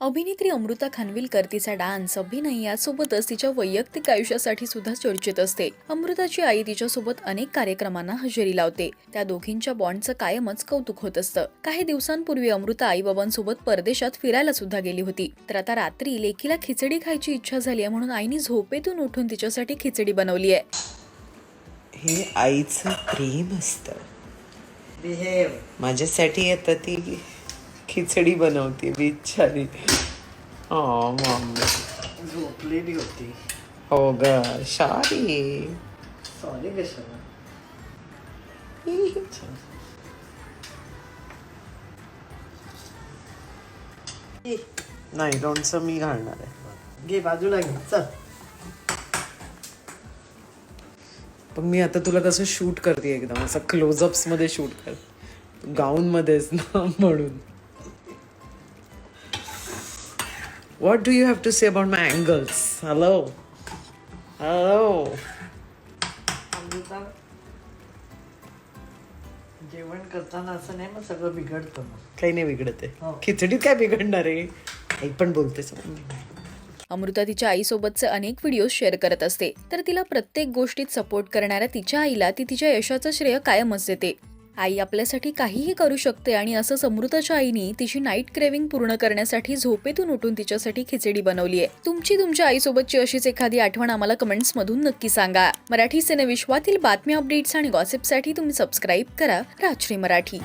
अभिनेत्री अमृता खानविलकर तिचा डान्स अभिनय यासोबतच तिच्या वैयक्तिक आयुष्यासाठी सुद्धा चर्चेत असते. अमृताची आई तिच्यासोबत अनेक कार्यक्रमांना हजेरी लावते. त्या दोघींच्या बॉन्डचं कायमच कौतुक होत असतं. काही दिवसांपूर्वी अमृता आईबाबांसोबत परदेशात फिरायला सुद्धा गेली होती. तर आता रात्री लेकीला खिचडी खायची इच्छा झाली आहे म्हणून आईने झोपेतून उठून तिच्यासाठी खिचडी बनवली आहे. हे आईचं प्रेम असतं. बिहेव माझ्यासाठी येतं ती खिचडी बनवते बिचारी. झोपलेली होती. हो ग सॉरी कशाला? ए, नाही लोणचं मी घालणार आहे. घे बाजूला घे चल. पण मी आता तुला कसं शूट करते एकदम असं क्लोजअप्समध्ये शूट कर गाऊन मध्येच ना म्हणून. What do you have to say about my angles hello hello Amruta जेवण करताना असं नाही मग सगळं बिघडतं मग. काही नाही बिघडत आहे. हो. खिचडीत काय बिघडणार आहे? आई पण बोलते अमृता तिच्या आईसोबतचे अनेक व्हिडिओ शेअर करत असते. तर तिला प्रत्येक गोष्टीत सपोर्ट करणाऱ्या तिच्या आईला ती तिच्या यशाचं श्रेय कायमच देते. आई आपल्यासाठी काहीही करू शकते आणि असं समृताच्या आईने तिची नाईट क्रेविंग पूर्ण करण्यासाठी झोपेतून उठून तिच्यासाठी खिचडी बनवली आहे तुमची तुमच्या आईसोबतची अशीच एखादी आठवण आम्हाला कमेंट्स मधून नक्की सांगा. मराठी सिनेविश्वातील बातम्या अपडेट्स आणि गॉसिपसाठी तुम्ही सबस्क्राईब करा राजश्री मराठी.